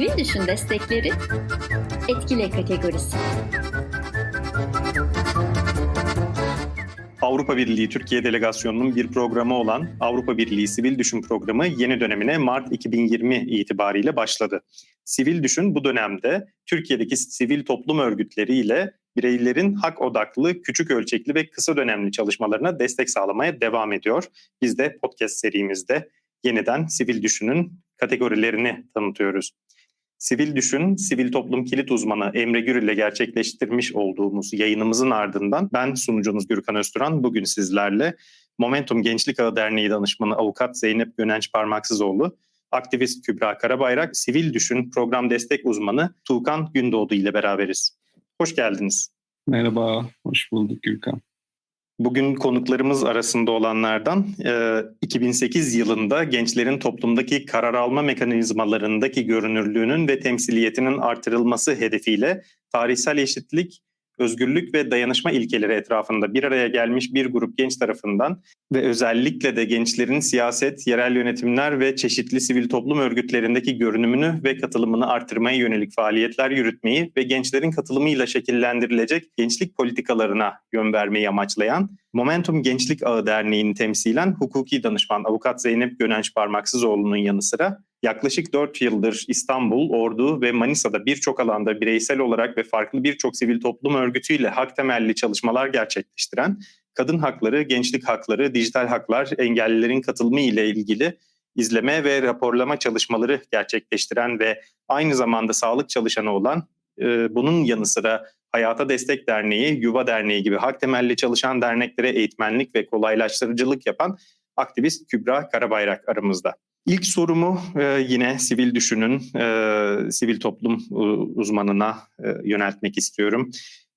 Sivil Düşün Destekleri Etkile kategorisi. Avrupa Birliği Türkiye Delegasyonu'nun bir programı olan Avrupa Birliği Sivil Düşün Programı yeni dönemine Mart 2020 itibariyle başladı. Sivil Düşün bu dönemde Türkiye'deki sivil toplum örgütleriyle bireylerin hak odaklı, küçük ölçekli ve kısa dönemli çalışmalarına destek sağlamaya devam ediyor. Biz de podcast serimizde yeniden Sivil Düşün'ün kategorilerini tanıtıyoruz. Sivil Düşün, Sivil Toplum Kilit Uzmanı Emre Gür ile gerçekleştirmiş olduğumuz yayınımızın ardından ben sunucunuz Gürkan Özturan bugün sizlerle Momentum Gençlik Ağı Derneği danışmanı avukat Zeynep Gönenç Parmaksızoğlu, aktivist Kübra Karabayrak, Sivil Düşün program destek uzmanı Tuğkan Gündoğdu ile beraberiz. Hoş geldiniz. Merhaba, hoş bulduk Gürkan. Bugün konuklarımız arasında olanlardan 2008 yılında gençlerin toplumdaki karar alma mekanizmalarındaki görünürlüğünün ve temsiliyetinin artırılması hedefiyle tarihsel eşitlik, özgürlük ve dayanışma ilkeleri etrafında bir araya gelmiş bir grup genç tarafından ve özellikle de gençlerin siyaset, yerel yönetimler ve çeşitli sivil toplum örgütlerindeki görünümünü ve katılımını artırmaya yönelik faaliyetler yürütmeyi ve gençlerin katılımıyla şekillendirilecek gençlik politikalarına yön vermeyi amaçlayan Momentum Gençlik Ağı Derneği'nin temsilen hukuki danışman avukat Zeynep Gönenç Parmaksızoğlu'nun yanı sıra yaklaşık 4 yıldır İstanbul, Ordu ve Manisa'da birçok alanda bireysel olarak ve farklı birçok sivil toplum örgütüyle hak temelli çalışmalar gerçekleştiren, kadın hakları, gençlik hakları, dijital haklar, engellilerin katılımı ile ilgili izleme ve raporlama çalışmaları gerçekleştiren ve aynı zamanda sağlık çalışanı olan e, bunun yanı sıra Hayata Destek Derneği, Yuva Derneği gibi hak temelli çalışan derneklere eğitmenlik ve kolaylaştırıcılık yapan aktivist Kübra Karabayrak aramızda. İlk sorumu e, yine sivil düşünün, e, sivil toplum uzmanına e, yöneltmek istiyorum.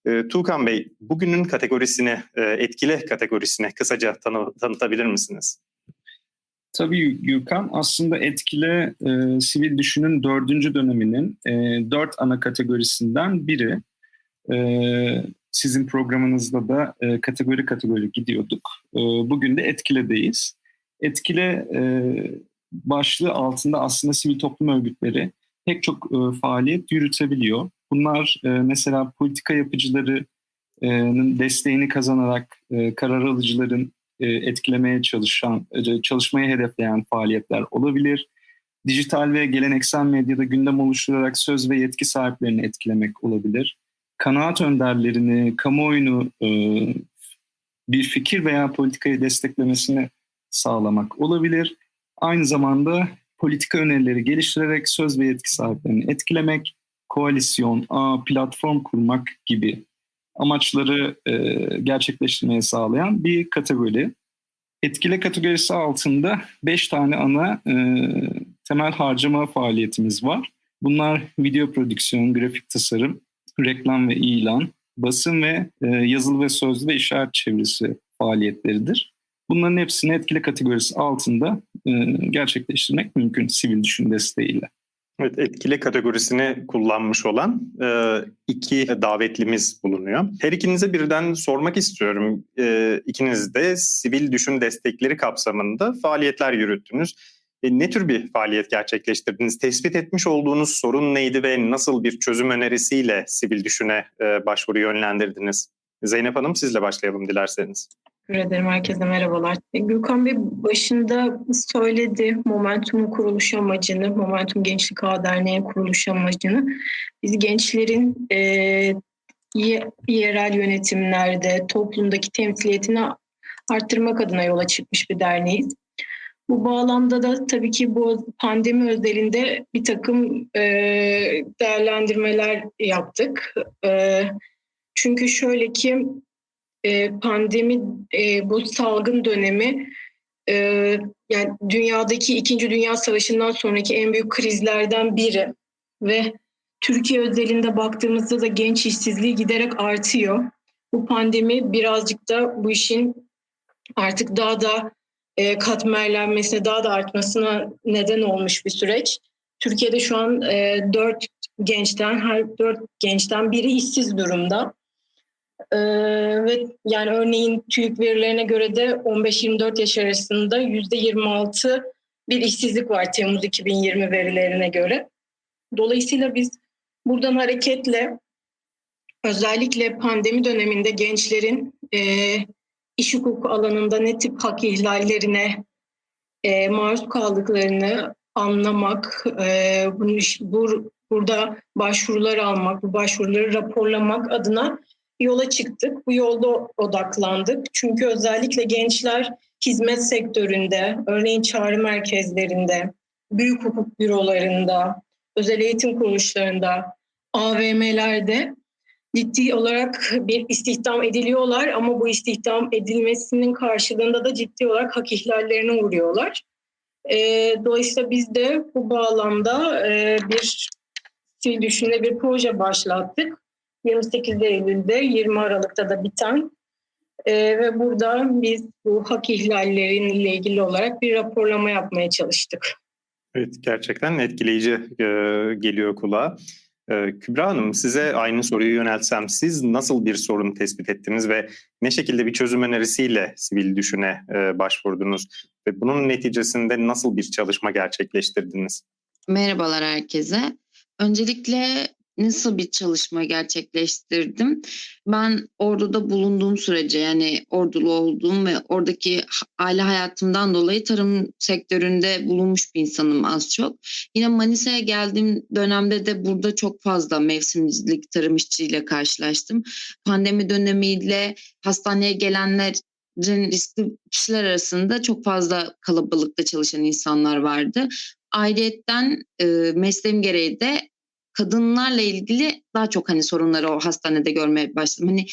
E, Tuğkan Bey, bugünün kategorisini, e, etkile kategorisine kısaca tanı, tanıtabilir misiniz? Tabii Gürkan, aslında etkile e, sivil düşünün dördüncü döneminin e, dört ana kategorisinden biri. E, sizin programınızda da e, kategori kategori gidiyorduk. E, bugün de etkiledeyiz. Etkile e, başlığı altında aslında sivil toplum örgütleri pek çok e, faaliyet yürütebiliyor. Bunlar e, mesela politika yapıcılarının desteğini kazanarak e, karar alıcıların e, etkilemeye çalışan, e, çalışmayı hedefleyen faaliyetler olabilir. Dijital ve geleneksel medyada gündem oluşturarak söz ve yetki sahiplerini etkilemek olabilir. Kanaat önderlerini, kamuoyunu e, bir fikir veya politikayı desteklemesini sağlamak olabilir aynı zamanda politika önerileri geliştirerek söz ve yetki sahiplerini etkilemek, koalisyon, ağ, platform kurmak gibi amaçları e, gerçekleştirmeye sağlayan bir kategori. Etkile kategorisi altında 5 tane ana e, temel harcama faaliyetimiz var. Bunlar video prodüksiyon, grafik tasarım, reklam ve ilan, basın ve e, yazılı ve sözlü ve işaret çevirisi faaliyetleridir. Bunların hepsini etkili kategorisi altında gerçekleştirmek mümkün sivil düşün desteğiyle. Evet, etkili kategorisini kullanmış olan e, iki davetlimiz bulunuyor. Her ikinize birden sormak istiyorum. E, ikiniz de sivil düşün destekleri kapsamında faaliyetler yürüttünüz. E, ne tür bir faaliyet gerçekleştirdiniz? Tespit etmiş olduğunuz sorun neydi ve nasıl bir çözüm önerisiyle sivil düşüne e, başvuru yönlendirdiniz? Zeynep Hanım sizle başlayalım dilerseniz. Teşekkür ederim. Herkese merhabalar. E, Gürkan Bey başında söyledi Momentum'un kuruluş amacını, Momentum Gençlik Ağı Derneği'nin kuruluş amacını. Biz gençlerin e, yerel yönetimlerde, toplumdaki temsiliyetini arttırmak adına yola çıkmış bir derneğiz. Bu bağlamda da tabii ki bu pandemi özelinde bir takım e, değerlendirmeler yaptık. E, çünkü şöyle ki e, pandemi e, bu salgın dönemi e, yani dünyadaki İkinci Dünya Savaşı'ndan sonraki en büyük krizlerden biri ve Türkiye özelinde baktığımızda da genç işsizliği giderek artıyor. Bu pandemi birazcık da bu işin artık daha da e, katmerlenmesine, daha da artmasına neden olmuş bir süreç. Türkiye'de şu an e, 4 gençten, her dört gençten biri işsiz durumda. Ee, ve yani örneğin TÜİK verilerine göre de 15-24 yaş arasında %26 bir işsizlik var Temmuz 2020 verilerine göre. Dolayısıyla biz buradan hareketle özellikle pandemi döneminde gençlerin e, iş hukuku alanında ne tip hak ihlallerine e, maruz kaldıklarını anlamak, e, bunu, bu, burada başvurular almak, bu başvuruları raporlamak adına yola çıktık. Bu yolda odaklandık. Çünkü özellikle gençler hizmet sektöründe, örneğin çağrı merkezlerinde, büyük hukuk bürolarında, özel eğitim kuruluşlarında, AVM'lerde ciddi olarak bir istihdam ediliyorlar ama bu istihdam edilmesinin karşılığında da ciddi olarak hak ihlallerine uğruyorlar. E, dolayısıyla biz de bu bağlamda e, bir sivil düşünce bir proje başlattık. 28 Eylül'de 20 Aralık'ta da biten e, ve burada biz bu hak ihlalleriyle ilgili olarak bir raporlama yapmaya çalıştık. Evet gerçekten etkileyici e, geliyor kulağa. E, Kübra Hanım size aynı soruyu yöneltsem siz nasıl bir sorun tespit ettiniz ve ne şekilde bir çözüm önerisiyle sivil düşüne e, başvurdunuz ve bunun neticesinde nasıl bir çalışma gerçekleştirdiniz? Merhabalar herkese. Öncelikle nasıl bir çalışma gerçekleştirdim? Ben orduda bulunduğum sürece yani ordulu olduğum ve oradaki aile hayatımdan dolayı tarım sektöründe bulunmuş bir insanım az çok. Yine Manisa'ya geldiğim dönemde de burada çok fazla mevsimcilik tarım işçiyle karşılaştım. Pandemi dönemiyle hastaneye gelenler riskli kişiler arasında çok fazla kalabalıkta çalışan insanlar vardı. Ayrıyetten e, mesleğim gereği de kadınlarla ilgili daha çok hani sorunları o hastanede görmeye başladım. Hani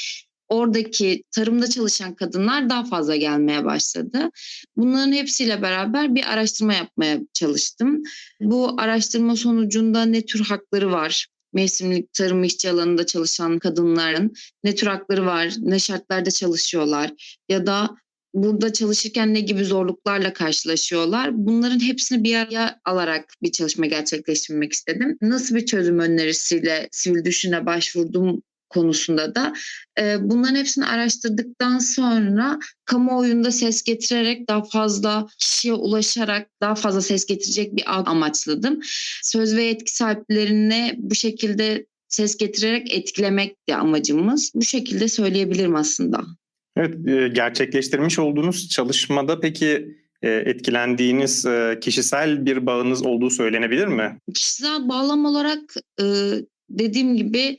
oradaki tarımda çalışan kadınlar daha fazla gelmeye başladı. Bunların hepsiyle beraber bir araştırma yapmaya çalıştım. Bu araştırma sonucunda ne tür hakları var? Mevsimlik tarım işçi alanında çalışan kadınların ne tür hakları var? Ne şartlarda çalışıyorlar? Ya da burada çalışırken ne gibi zorluklarla karşılaşıyorlar? Bunların hepsini bir araya alarak bir çalışma gerçekleştirmek istedim. Nasıl bir çözüm önerisiyle sivil düşüne başvurdum konusunda da e, bunların hepsini araştırdıktan sonra kamuoyunda ses getirerek daha fazla kişiye ulaşarak daha fazla ses getirecek bir ağ amaçladım. Söz ve etki sahiplerine bu şekilde ses getirerek etkilemek de amacımız. Bu şekilde söyleyebilirim aslında. Evet, e, gerçekleştirmiş olduğunuz çalışmada peki e, etkilendiğiniz e, kişisel bir bağınız olduğu söylenebilir mi? Kişisel bağlam olarak dediğim gibi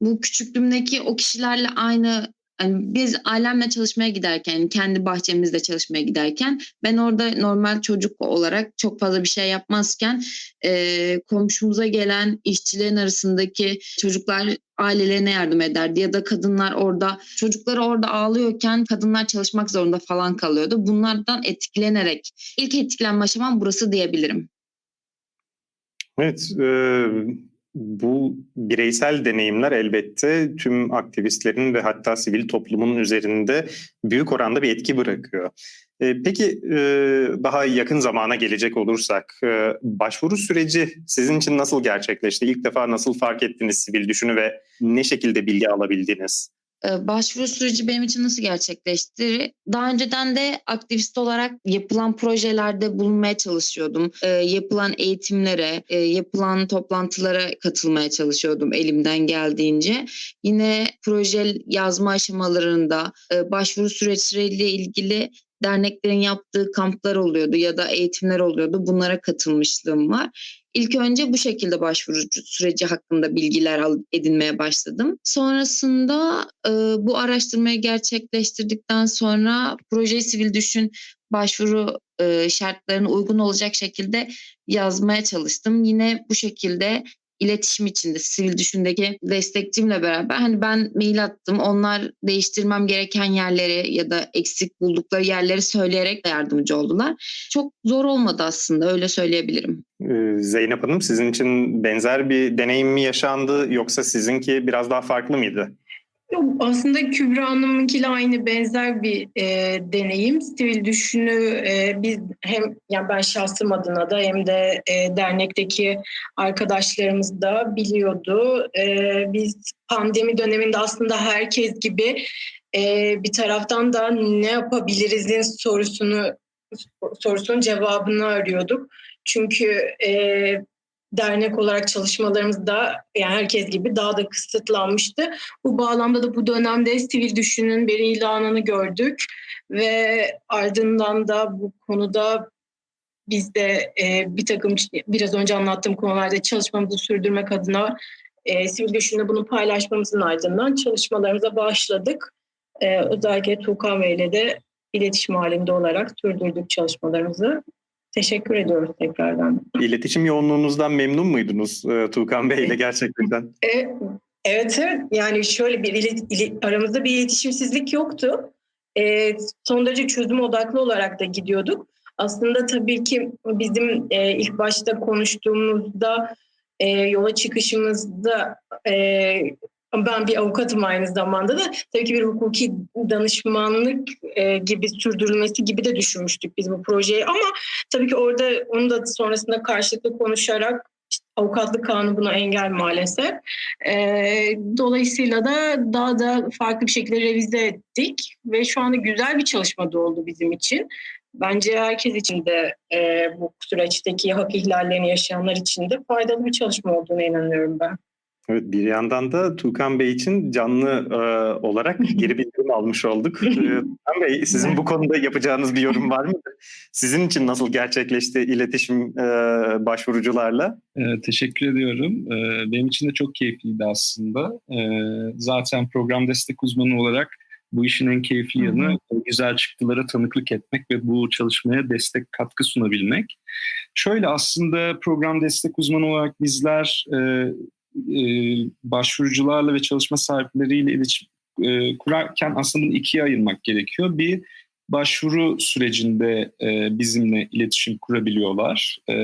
bu küçüklüğümdeki o kişilerle aynı yani biz ailemle çalışmaya giderken, kendi bahçemizde çalışmaya giderken ben orada normal çocuk olarak çok fazla bir şey yapmazken e, komşumuza gelen işçilerin arasındaki çocuklar ailelerine yardım ederdi ya da kadınlar orada çocukları orada ağlıyorken kadınlar çalışmak zorunda falan kalıyordu. Bunlardan etkilenerek ilk etkilenme aşamam burası diyebilirim. Evet, e, bu bireysel deneyimler elbette tüm aktivistlerin ve hatta sivil toplumun üzerinde büyük oranda bir etki bırakıyor. E, peki e, daha yakın zamana gelecek olursak e, başvuru süreci sizin için nasıl gerçekleşti? İlk defa nasıl fark ettiniz sivil düşünü ve ne şekilde bilgi alabildiniz? Ee, başvuru süreci benim için nasıl gerçekleşti? Daha önceden de aktivist olarak yapılan projelerde bulunmaya çalışıyordum. E, yapılan eğitimlere, e, yapılan toplantılara katılmaya çalışıyordum elimden geldiğince. Yine proje yazma aşamalarında e, başvuru süreçleriyle ilgili derneklerin yaptığı kamplar oluyordu ya da eğitimler oluyordu. Bunlara katılmışlığım var. İlk önce bu şekilde başvuru süreci hakkında bilgiler edinmeye başladım. Sonrasında e, bu araştırmayı gerçekleştirdikten sonra proje sivil düşün başvuru e, şartlarına uygun olacak şekilde yazmaya çalıştım. Yine bu şekilde iletişim içinde sivil düşündeki destekçimle beraber hani ben mail attım. Onlar değiştirmem gereken yerleri ya da eksik buldukları yerleri söyleyerek yardımcı oldular. Çok zor olmadı aslında öyle söyleyebilirim. Ee, Zeynep Hanım sizin için benzer bir deneyim mi yaşandı yoksa sizinki biraz daha farklı mıydı? Aslında Kübra Hanım'ınkiyle aynı benzer bir e, deneyim. Sivil düşünü e, biz hem yani ben şahsım adına da hem de e, dernekteki arkadaşlarımız da biliyordu. E, biz pandemi döneminde aslında herkes gibi e, bir taraftan da ne yapabilirizin sorusunu sorusunun cevabını arıyorduk. Çünkü e, dernek olarak çalışmalarımız da yani herkes gibi daha da kısıtlanmıştı. Bu bağlamda da bu dönemde sivil düşünün bir ilanını gördük ve ardından da bu konuda biz de e, bir takım biraz önce anlattığım konularda çalışmamızı sürdürmek adına e, sivil düşünle bunu paylaşmamızın ardından çalışmalarımıza başladık. E, özellikle Tuğkan Bey ile de iletişim halinde olarak sürdürdük çalışmalarımızı. Teşekkür ediyoruz tekrardan. İletişim yoğunluğunuzdan memnun muydunuz e, Tuğkan Bey ile gerçekten? E, evet evet yani şöyle bir ilet, ilet, aramızda bir iletişimsizlik yoktu. E, son derece çözüm odaklı olarak da gidiyorduk. Aslında tabii ki bizim e, ilk başta konuştuğumuzda e, yola çıkışımızda e, ben bir avukatım aynı zamanda da tabii ki bir hukuki danışmanlık e, gibi sürdürülmesi gibi de düşünmüştük biz bu projeyi ama tabii ki orada onu da sonrasında karşılıklı konuşarak işte avukatlık kanunu buna engel maalesef. E, dolayısıyla da daha da farklı bir şekilde revize ettik ve şu anda güzel bir çalışma da oldu bizim için. Bence herkes için de e, bu süreçteki hak ihlallerini yaşayanlar için de faydalı bir çalışma olduğuna inanıyorum ben. Evet bir yandan da Tuğkan Bey için canlı e, olarak geri bildirim almış olduk. E, Tuğkan Bey sizin bu konuda yapacağınız bir yorum var mı? Sizin için nasıl gerçekleşti iletişim e, başvurucularla? E, teşekkür ediyorum. E, benim için de çok keyifliydi aslında. E, zaten program destek uzmanı olarak bu işin en keyifli yanı güzel çıktılara tanıklık etmek ve bu çalışmaya destek katkı sunabilmek. Şöyle aslında program destek uzmanı olarak bizler e, e, başvurucularla ve çalışma sahipleriyle iletişim e, kurarken aslında bunu ikiye ayırmak gerekiyor. Bir başvuru sürecinde e, bizimle iletişim kurabiliyorlar. E,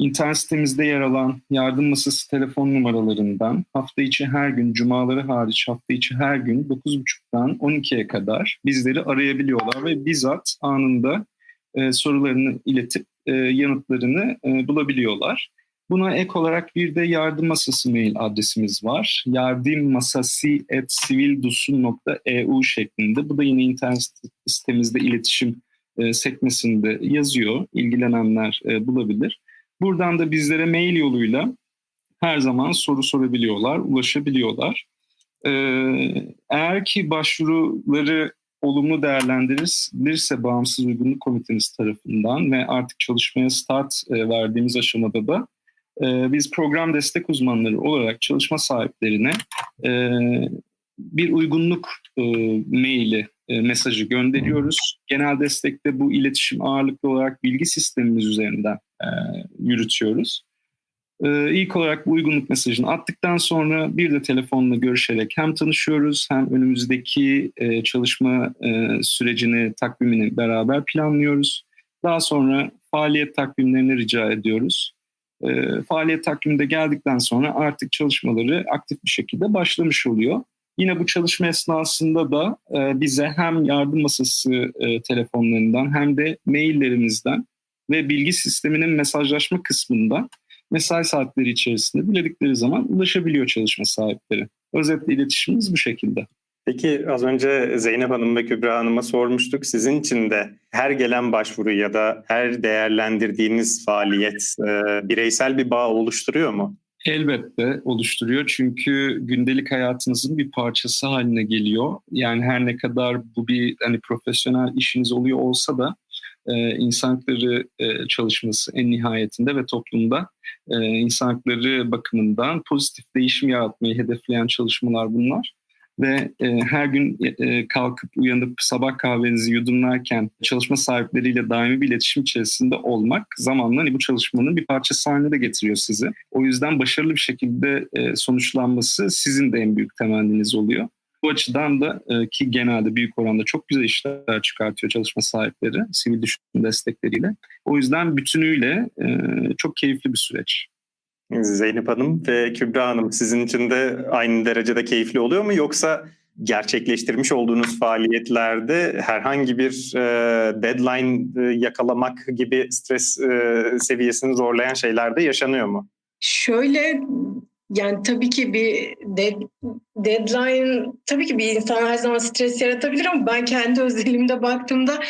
İnternet sitemizde yer alan yardım masası telefon numaralarından hafta içi her gün, cumaları hariç hafta içi her gün 9.30'dan 12'ye kadar bizleri arayabiliyorlar ve bizzat anında e, sorularını iletip e, yanıtlarını e, bulabiliyorlar. Buna ek olarak bir de yardım masası mail adresimiz var. yardımmasasi.sivildusun.eu şeklinde. Bu da yine internet sitemizde iletişim e, sekmesinde yazıyor. İlgilenenler e, bulabilir. Buradan da bizlere mail yoluyla her zaman soru sorabiliyorlar, ulaşabiliyorlar. Ee, eğer ki başvuruları olumlu değerlendirilirse Bağımsız Uygunluk Komitemiz tarafından ve artık çalışmaya start e, verdiğimiz aşamada da e, biz program destek uzmanları olarak çalışma sahiplerine e, bir uygunluk e, maili e, mesajı gönderiyoruz. Genel destekte bu iletişim ağırlıklı olarak bilgi sistemimiz üzerinden e, yürütüyoruz. E, ilk olarak bu uygunluk mesajını attıktan sonra bir de telefonla görüşerek hem tanışıyoruz hem önümüzdeki e, çalışma e, sürecini, takvimini beraber planlıyoruz. Daha sonra faaliyet takvimlerini rica ediyoruz. E, faaliyet takviminde geldikten sonra artık çalışmaları aktif bir şekilde başlamış oluyor. Yine bu çalışma esnasında da e, bize hem yardım masası e, telefonlarından hem de maillerimizden ve bilgi sisteminin mesajlaşma kısmında mesai saatleri içerisinde diledikleri zaman ulaşabiliyor çalışma sahipleri. Özetle iletişimimiz bu şekilde. Peki az önce Zeynep Hanım ve Kübra Hanım'a sormuştuk. Sizin için de her gelen başvuru ya da her değerlendirdiğiniz faaliyet e, bireysel bir bağ oluşturuyor mu? Elbette oluşturuyor çünkü gündelik hayatınızın bir parçası haline geliyor. Yani her ne kadar bu bir hani profesyonel işiniz oluyor olsa da e, insan hakları e, çalışması en nihayetinde ve toplumda e, insan hakları bakımından pozitif değişim yaratmayı hedefleyen çalışmalar bunlar ve e, her gün e, kalkıp uyanıp sabah kahvenizi yudumlarken çalışma sahipleriyle daimi bir iletişim içerisinde olmak zamanla hani bu çalışmanın bir parçası haline de getiriyor sizi. O yüzden başarılı bir şekilde e, sonuçlanması sizin de en büyük temenniniz oluyor. Bu açıdan da e, ki genelde büyük oranda çok güzel işler çıkartıyor çalışma sahipleri sivil düşünce destekleriyle. O yüzden bütünüyle e, çok keyifli bir süreç. Zeynep Hanım ve Kübra Hanım sizin için de aynı derecede keyifli oluyor mu yoksa gerçekleştirmiş olduğunuz faaliyetlerde herhangi bir e, deadline e, yakalamak gibi stres e, seviyesini zorlayan şeyler de yaşanıyor mu? Şöyle Yani tabii ki bir dead, deadline tabii ki bir insan her zaman stres yaratabilir ama ben kendi özelimde baktığımda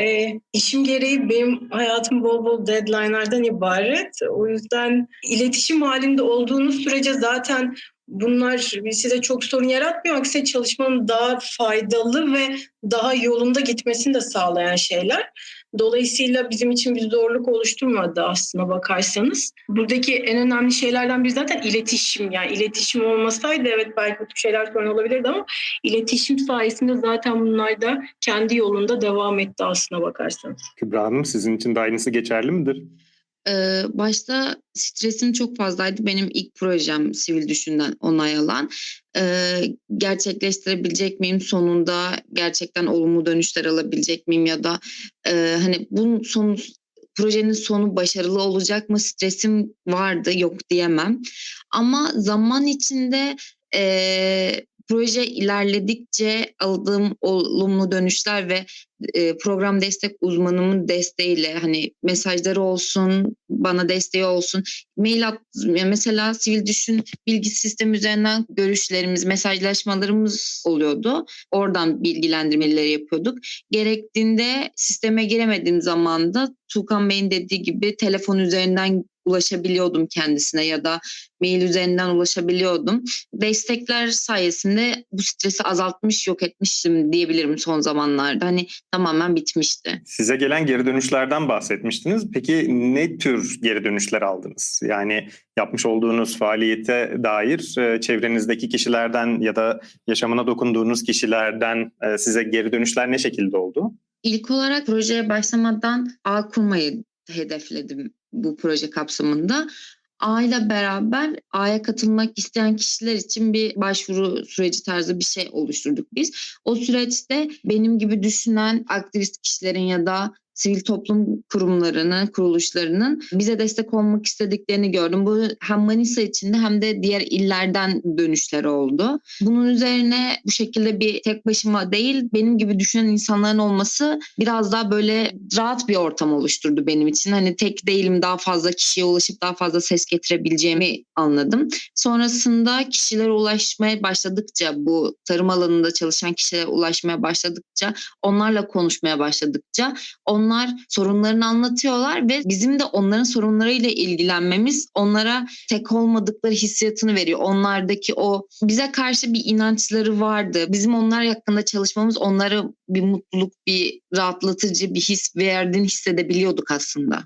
e, işim gereği benim hayatım bol bol deadline'lardan ibaret. O yüzden iletişim halinde olduğunuz sürece zaten bunlar size çok sorun yaratmıyor. Aksine çalışmanın daha faydalı ve daha yolunda gitmesini de sağlayan şeyler. Dolayısıyla bizim için bir zorluk oluşturmadı aslına bakarsanız. Buradaki en önemli şeylerden biri zaten iletişim. Yani iletişim olmasaydı evet belki bu şeyler sorun olabilirdi ama iletişim sayesinde zaten bunlar da kendi yolunda devam etti aslına bakarsanız. Kübra Hanım sizin için de aynısı geçerli midir? Başta stresim çok fazlaydı. Benim ilk projem sivil düşünden onay alan. Ee, gerçekleştirebilecek miyim sonunda gerçekten olumlu dönüşler alabilecek miyim ya da e, hani bunun sonu projenin sonu başarılı olacak mı stresim vardı yok diyemem. Ama zaman içinde e, proje ilerledikçe aldığım olumlu dönüşler ve e, program destek uzmanımın desteğiyle hani mesajları olsun, bana desteği olsun. Mail at, mesela sivil düşün bilgi sistemi üzerinden görüşlerimiz, mesajlaşmalarımız oluyordu. Oradan bilgilendirmeleri yapıyorduk. Gerektiğinde sisteme giremediğim zaman da Tuğkan Bey'in dediği gibi telefon üzerinden ulaşabiliyordum kendisine ya da mail üzerinden ulaşabiliyordum. Destekler sayesinde bu stresi azaltmış, yok etmiştim diyebilirim son zamanlarda. Hani tamamen bitmişti. Size gelen geri dönüşlerden bahsetmiştiniz. Peki ne tür geri dönüşler aldınız? Yani yapmış olduğunuz faaliyete dair e, çevrenizdeki kişilerden ya da yaşamına dokunduğunuz kişilerden e, size geri dönüşler ne şekilde oldu? İlk olarak projeye başlamadan ağ kurmayı hedefledim bu proje kapsamında. A ile beraber A'ya katılmak isteyen kişiler için bir başvuru süreci tarzı bir şey oluşturduk biz. O süreçte benim gibi düşünen aktivist kişilerin ya da sivil toplum kurumlarının, kuruluşlarının bize destek olmak istediklerini gördüm. Bu hem Manisa içinde hem de diğer illerden dönüşler oldu. Bunun üzerine bu şekilde bir tek başıma değil, benim gibi düşünen insanların olması biraz daha böyle rahat bir ortam oluşturdu benim için. Hani tek değilim, daha fazla kişiye ulaşıp daha fazla ses getirebileceğimi anladım. Sonrasında kişilere ulaşmaya başladıkça, bu tarım alanında çalışan kişilere ulaşmaya başladıkça, onlarla konuşmaya başladıkça, onlar onlar sorunlarını anlatıyorlar ve bizim de onların sorunlarıyla ilgilenmemiz onlara tek olmadıkları hissiyatını veriyor. Onlardaki o bize karşı bir inançları vardı. Bizim onlar hakkında çalışmamız onlara bir mutluluk, bir rahatlatıcı bir his verdiğini hissedebiliyorduk aslında.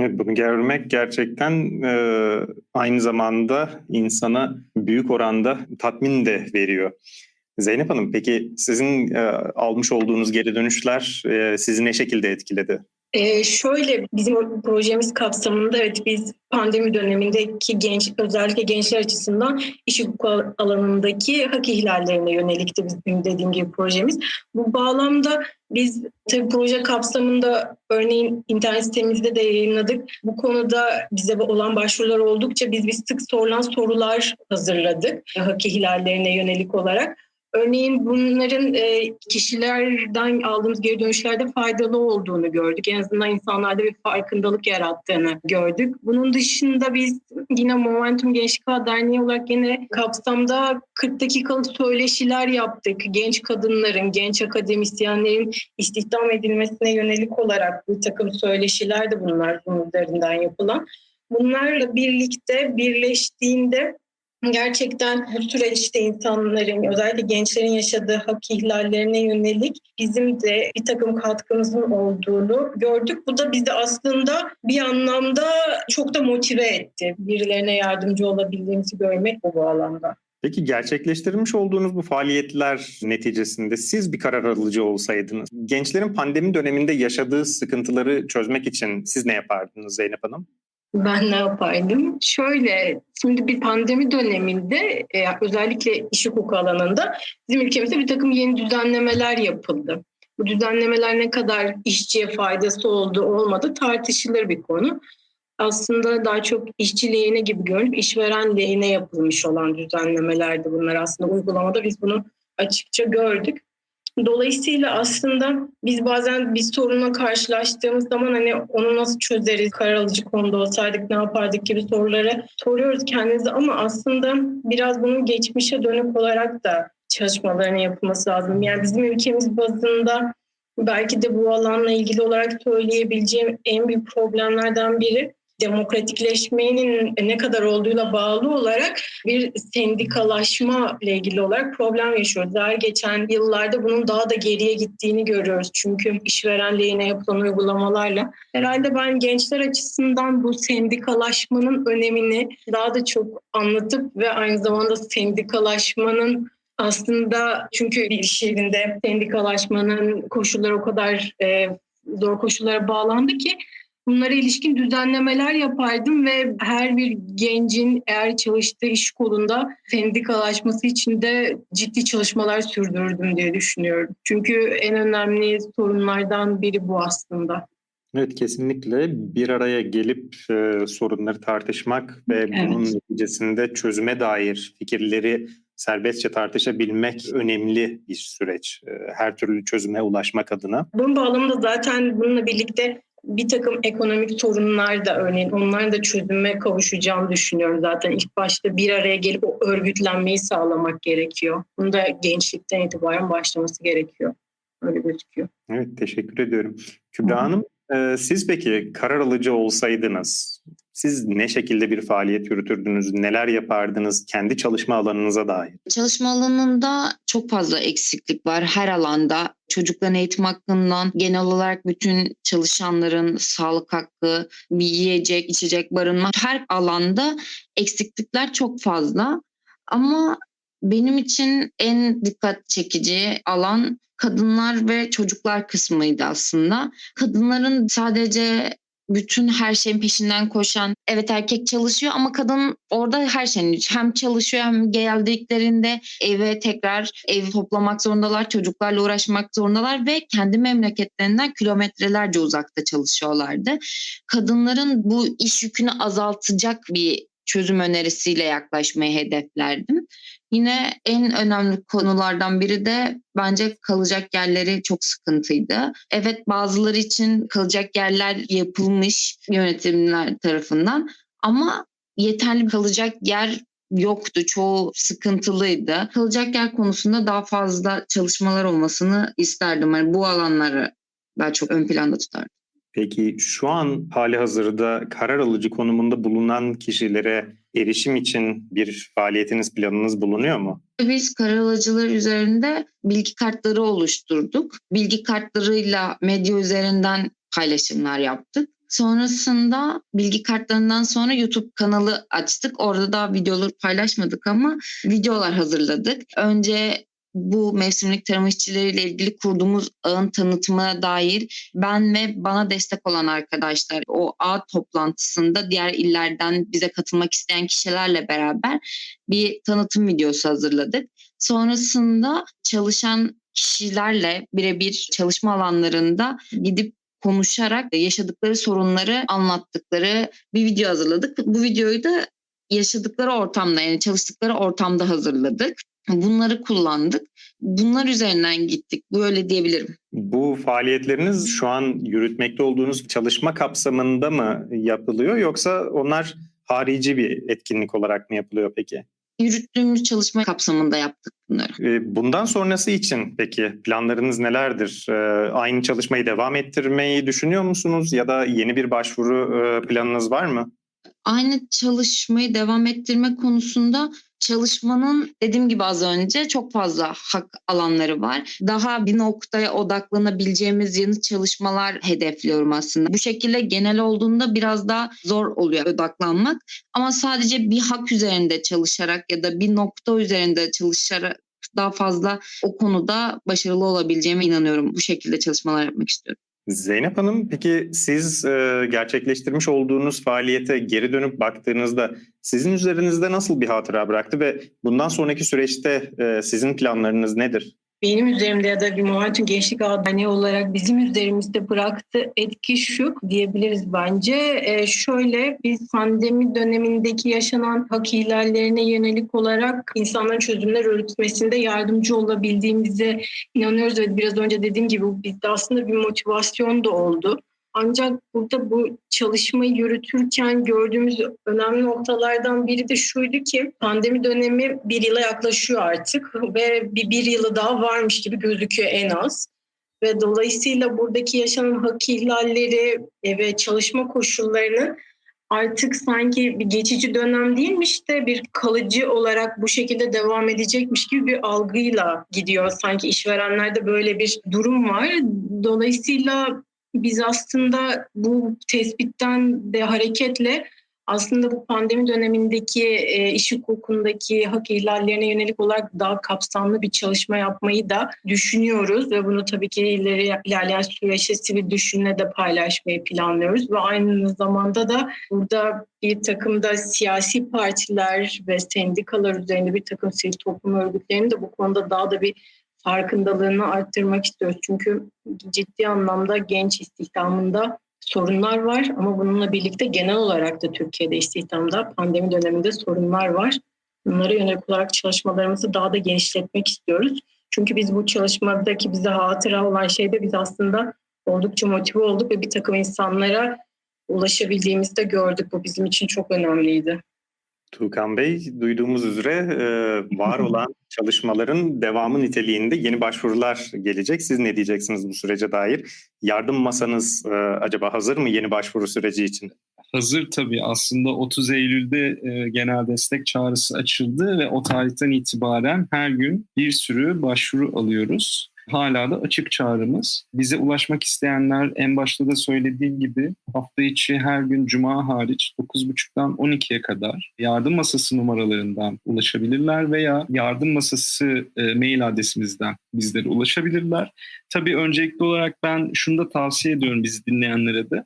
Evet, bunu görmek gerçekten e, aynı zamanda insana büyük oranda tatmin de veriyor. Zeynep Hanım peki sizin e, almış olduğunuz geri dönüşler e, sizi ne şekilde etkiledi? Ee, şöyle bizim projemiz kapsamında evet biz pandemi dönemindeki genç özellikle gençler açısından iş hukuku alanındaki hak ihlallerine yönelikti bizim dediğim gibi projemiz. Bu bağlamda biz tabii proje kapsamında örneğin internet sitemizde de yayınladık. Bu konuda bize olan başvurular oldukça biz bir sık sorulan sorular hazırladık hak ihlallerine yönelik olarak. Örneğin bunların e, kişilerden aldığımız geri dönüşlerde faydalı olduğunu gördük. En azından insanlarda bir farkındalık yarattığını gördük. Bunun dışında biz yine Momentum Gençlik Ağı Derneği olarak yine kapsamda 40 dakikalık söyleşiler yaptık. Genç kadınların, genç akademisyenlerin istihdam edilmesine yönelik olarak bir takım söyleşiler de bunlar bunun üzerinden yapılan. Bunlarla birlikte birleştiğinde gerçekten bu süreçte insanların özellikle gençlerin yaşadığı hak ihlallerine yönelik bizim de bir takım katkımızın olduğunu gördük. Bu da bizi aslında bir anlamda çok da motive etti. Birilerine yardımcı olabildiğimizi görmek bu bağlamda. Peki gerçekleştirmiş olduğunuz bu faaliyetler neticesinde siz bir karar alıcı olsaydınız, gençlerin pandemi döneminde yaşadığı sıkıntıları çözmek için siz ne yapardınız Zeynep Hanım? Ben ne yapardım? Şöyle, şimdi bir pandemi döneminde e, özellikle iş hukuku alanında bizim ülkemizde bir takım yeni düzenlemeler yapıldı. Bu düzenlemeler ne kadar işçiye faydası oldu olmadı tartışılır bir konu. Aslında daha çok işçi lehine gibi görünüp işveren lehine yapılmış olan düzenlemelerdi bunlar aslında. Uygulamada biz bunu açıkça gördük. Dolayısıyla aslında biz bazen bir sorunla karşılaştığımız zaman hani onu nasıl çözeriz, karar alıcı konuda olsaydık ne yapardık gibi soruları soruyoruz kendimize ama aslında biraz bunun geçmişe dönük olarak da çalışmalarının yapılması lazım. Yani bizim ülkemiz bazında belki de bu alanla ilgili olarak söyleyebileceğim en büyük problemlerden biri demokratikleşmenin ne kadar olduğuyla bağlı olarak bir sendikalaşma ile ilgili olarak problem yaşıyoruz. Her geçen yıllarda bunun daha da geriye gittiğini görüyoruz. Çünkü işveren lehine yapılan uygulamalarla. Herhalde ben gençler açısından bu sendikalaşmanın önemini daha da çok anlatıp ve aynı zamanda sendikalaşmanın aslında çünkü bir iş yerinde sendikalaşmanın koşulları o kadar e, zor koşullara bağlandı ki bunlara ilişkin düzenlemeler yapardım ve her bir gencin eğer çalıştığı iş kolunda sendikalaşması için de ciddi çalışmalar sürdürdüm diye düşünüyorum. Çünkü en önemli sorunlardan biri bu aslında. Evet kesinlikle bir araya gelip e, sorunları tartışmak ve Evet. bunun neticesinde çözüme dair fikirleri serbestçe tartışabilmek önemli bir süreç. E, her türlü çözüme ulaşmak adına. Bunun bağlamında zaten bununla birlikte bir takım ekonomik sorunlar da örneğin onların da çözüme kavuşacağını düşünüyorum zaten. ilk başta bir araya gelip o örgütlenmeyi sağlamak gerekiyor. Bunu da gençlikten itibaren başlaması gerekiyor. Öyle gözüküyor. Evet teşekkür ediyorum. Kübra hı. Hanım e, siz peki karar alıcı olsaydınız siz ne şekilde bir faaliyet yürütürdünüz? Neler yapardınız kendi çalışma alanınıza dair? Çalışma alanında çok fazla eksiklik var her alanda. Çocukların eğitim hakkından genel olarak bütün çalışanların sağlık hakkı, bir yiyecek, içecek, barınma her alanda eksiklikler çok fazla. Ama benim için en dikkat çekici alan kadınlar ve çocuklar kısmıydı aslında. Kadınların sadece bütün her şeyin peşinden koşan evet erkek çalışıyor ama kadın orada her şeyin hem çalışıyor hem geldiklerinde eve tekrar ev toplamak zorundalar çocuklarla uğraşmak zorundalar ve kendi memleketlerinden kilometrelerce uzakta çalışıyorlardı. Kadınların bu iş yükünü azaltacak bir çözüm önerisiyle yaklaşmayı hedeflerdim. Yine en önemli konulardan biri de bence kalacak yerleri çok sıkıntıydı. Evet bazıları için kalacak yerler yapılmış yönetimler tarafından ama yeterli kalacak yer yoktu. Çoğu sıkıntılıydı. Kalacak yer konusunda daha fazla çalışmalar olmasını isterdim. Yani bu alanları daha çok ön planda tutardım. Peki şu an hali hazırda karar alıcı konumunda bulunan kişilere erişim için bir faaliyetiniz, planınız bulunuyor mu? Biz karar alıcılar üzerinde bilgi kartları oluşturduk. Bilgi kartlarıyla medya üzerinden paylaşımlar yaptık. Sonrasında bilgi kartlarından sonra YouTube kanalı açtık. Orada da videoları paylaşmadık ama videolar hazırladık. Önce bu mevsimlik tarım işçileriyle ilgili kurduğumuz ağın tanıtımına dair ben ve bana destek olan arkadaşlar o ağ toplantısında diğer illerden bize katılmak isteyen kişilerle beraber bir tanıtım videosu hazırladık. Sonrasında çalışan kişilerle birebir çalışma alanlarında gidip konuşarak yaşadıkları sorunları anlattıkları bir video hazırladık. Bu videoyu da yaşadıkları ortamda yani çalıştıkları ortamda hazırladık. Bunları kullandık. Bunlar üzerinden gittik. Böyle diyebilirim. Bu faaliyetleriniz şu an yürütmekte olduğunuz çalışma kapsamında mı yapılıyor yoksa onlar harici bir etkinlik olarak mı yapılıyor peki? Yürüttüğümüz çalışma kapsamında yaptık bunları. Ee, Bundan sonrası için peki planlarınız nelerdir? Ee, Aynı çalışmayı devam ettirmeyi düşünüyor musunuz ya da yeni bir başvuru e, planınız var mı? Aynı çalışmayı devam ettirme konusunda çalışmanın dediğim gibi az önce çok fazla hak alanları var. Daha bir noktaya odaklanabileceğimiz yeni çalışmalar hedefliyorum aslında. Bu şekilde genel olduğunda biraz daha zor oluyor odaklanmak. Ama sadece bir hak üzerinde çalışarak ya da bir nokta üzerinde çalışarak daha fazla o konuda başarılı olabileceğime inanıyorum. Bu şekilde çalışmalar yapmak istiyorum. Zeynep Hanım peki siz e, gerçekleştirmiş olduğunuz faaliyete geri dönüp baktığınızda sizin üzerinizde nasıl bir hatıra bıraktı ve bundan sonraki süreçte e, sizin planlarınız nedir? Benim üzerimde ya da bir Momentum Gençlik Derneği olarak bizim üzerimizde bıraktığı etki şu diyebiliriz bence. E, şöyle biz pandemi dönemindeki yaşanan hak ihlallerine yönelik olarak insanların çözümler üretmesinde yardımcı olabildiğimize inanıyoruz ve biraz önce dediğim gibi bizde aslında bir motivasyon da oldu. Ancak burada bu çalışmayı yürütürken gördüğümüz önemli noktalardan biri de şuydu ki pandemi dönemi bir yıla yaklaşıyor artık ve bir, bir yılı daha varmış gibi gözüküyor en az. Ve dolayısıyla buradaki yaşanan hak ihlalleri e, ve çalışma koşullarının artık sanki bir geçici dönem değilmiş de bir kalıcı olarak bu şekilde devam edecekmiş gibi bir algıyla gidiyor. Sanki işverenlerde böyle bir durum var. Dolayısıyla biz aslında bu tespitten de hareketle aslında bu pandemi dönemindeki e, iş hukukundaki hak ihlallerine yönelik olarak daha kapsamlı bir çalışma yapmayı da düşünüyoruz ve bunu tabii ki ileri ilerleyen süreçte sivil düşünle de paylaşmayı planlıyoruz ve aynı zamanda da burada bir takım da siyasi partiler ve sendikalar üzerinde bir takım sivil toplum örgütlerinin de bu konuda daha da bir farkındalığını arttırmak istiyoruz. Çünkü ciddi anlamda genç istihdamında sorunlar var ama bununla birlikte genel olarak da Türkiye'de istihdamda pandemi döneminde sorunlar var. Bunlara yönelik olarak çalışmalarımızı daha da genişletmek istiyoruz. Çünkü biz bu çalışmadaki bize hatıra olan şeyde biz aslında oldukça motive olduk ve bir takım insanlara ulaşabildiğimizi de gördük. Bu bizim için çok önemliydi. Tuğkan Bey, duyduğumuz üzere e, var olan çalışmaların devamı niteliğinde yeni başvurular gelecek. Siz ne diyeceksiniz bu sürece dair? Yardım masanız e, acaba hazır mı yeni başvuru süreci için? Hazır tabii aslında 30 Eylül'de e, genel destek çağrısı açıldı ve o tarihten itibaren her gün bir sürü başvuru alıyoruz. Hala da açık çağrımız. Bize ulaşmak isteyenler en başta da söylediğim gibi hafta içi her gün cuma hariç 9.30'dan 12'ye kadar yardım masası numaralarından ulaşabilirler veya yardım masası e, mail adresimizden bizlere ulaşabilirler. Tabii öncelikli olarak ben şunu da tavsiye ediyorum bizi dinleyenlere de.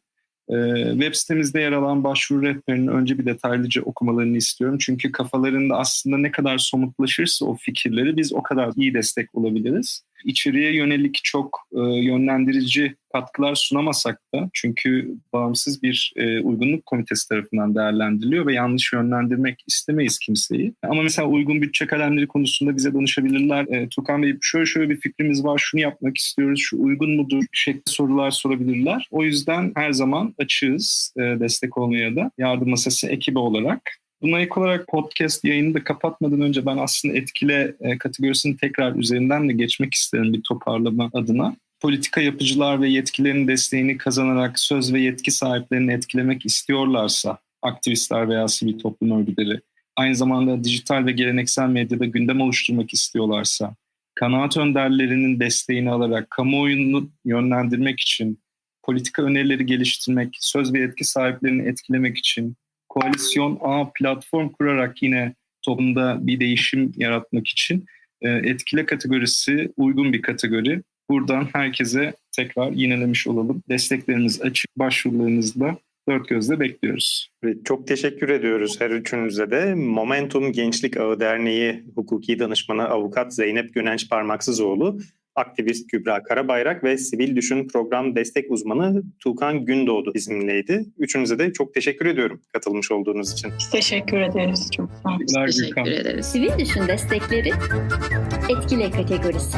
Ee, web sitemizde yer alan başvuru rehberini önce bir detaylıca okumalarını istiyorum. Çünkü kafalarında aslında ne kadar somutlaşırsa o fikirleri biz o kadar iyi destek olabiliriz. İçeriye yönelik çok e, yönlendirici katkılar sunamasak da çünkü bağımsız bir e, uygunluk komitesi tarafından değerlendiriliyor ve yanlış yönlendirmek istemeyiz kimseyi. Ama mesela uygun bütçe kalemleri konusunda bize danışabilirler. E, Tukan Bey şöyle şöyle bir fikrimiz var, şunu yapmak istiyoruz, şu uygun mudur şeklinde sorular sorabilirler. O yüzden her zaman açığız e, destek olmaya da yardım masası ekibi olarak. Buna ek olarak podcast yayını da kapatmadan önce ben aslında etkile e, kategorisini tekrar üzerinden de geçmek isterim bir toparlama adına. Politika yapıcılar ve yetkilerin desteğini kazanarak söz ve yetki sahiplerini etkilemek istiyorlarsa aktivistler veya sivil toplum örgütleri aynı zamanda dijital ve geleneksel medyada gündem oluşturmak istiyorlarsa kanaat önderlerinin desteğini alarak kamuoyunu yönlendirmek için politika önerileri geliştirmek, söz ve yetki sahiplerini etkilemek için koalisyon A platform kurarak yine toplumda bir değişim yaratmak için e, etkile kategorisi uygun bir kategori. Buradan herkese tekrar yinelemiş olalım. Destekleriniz açık, başvurularınızda dört gözle bekliyoruz. Çok teşekkür ediyoruz her üçünüze de. Momentum Gençlik Ağı Derneği Hukuki Danışmanı Avukat Zeynep Gönenç Parmaksızoğlu, aktivist Kübra Karabayrak ve Sivil Düşün Program Destek Uzmanı Tuğkan Gündoğdu bizimleydi. Üçünüze de çok teşekkür ediyorum katılmış olduğunuz için. Teşekkür ederiz. Çok sağ olun. Teşekkür ederiz. Sivil düşün destekleri etkile kategorisi.